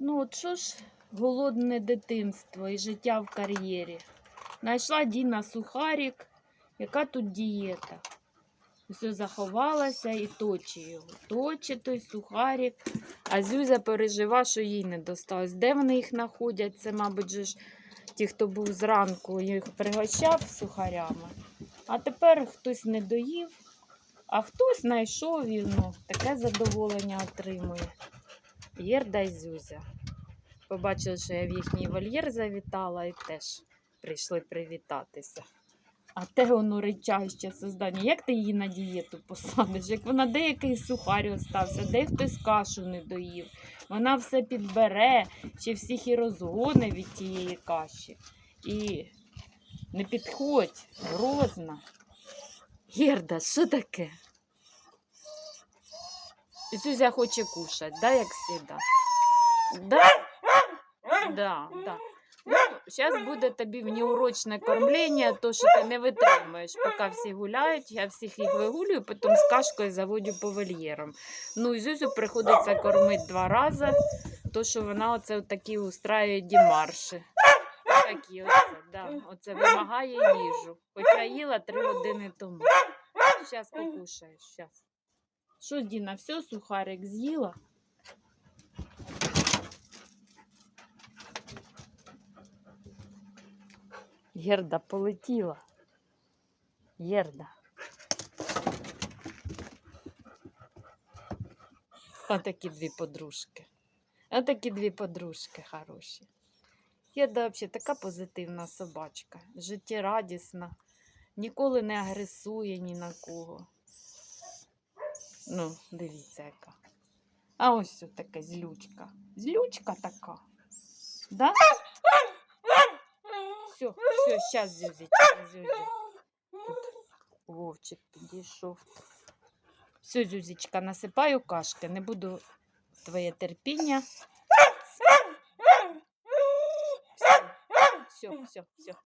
Ну, от що ж голодне дитинство і життя в кар'єрі. Найшла Діна сухарик, яка тут дієта. Все заховалася і точить його. Точить той сухарик. А Зюзя пережива, що їй не досталось. Де вони їх знаходять? Це, мабуть, ж ті, хто був зранку, їх пригощав сухарями. А тепер хтось не доїв, а хтось знайшов і ну, таке задоволення отримує. Єрда й Зюзя. Побачили, що я в їхній вольєр завітала і теж прийшли привітатися. А те воно речаще создання. Як ти її на дієту посадиш? Як вона деякий сухарь остався, де хтось кашу не доїв. Вона все підбере, ще всіх і розгоне від тієї каші. І не підходь, грозна. Герда, що таке? Зюзя хоче кушать, да, як всегда? Да? Да, да. Зараз буде тобі внеурочне кормлення, то що ти не витримаєш, поки всі гуляють, я всіх їх вигулюю, потім з кашкою заводю по вольєрам. Ну, і Зюзю приходиться кормити два рази, то що вона оце такі устраює дімарші. Такі оце, да, оце вимагає їжу. Хоча їла три години тому. Зараз покушаєш, зараз. Що, Діна, все, сухарик з'їла? Герда полетіла. Герда. Отакі дві подружки. Отакі дві подружки хороші. Герда взагалі така позитивна собачка, життєрадісна, ніколи не агресує ні на кого. Ну, дивіться, яка. А ось тут така злючка. Злючка така. Да? Все, все, Зюзя. Тут Вовчик підійшов. Все, Зюзечка, насипаю кашки, не буду твоє терпіння. Все, все, все, все.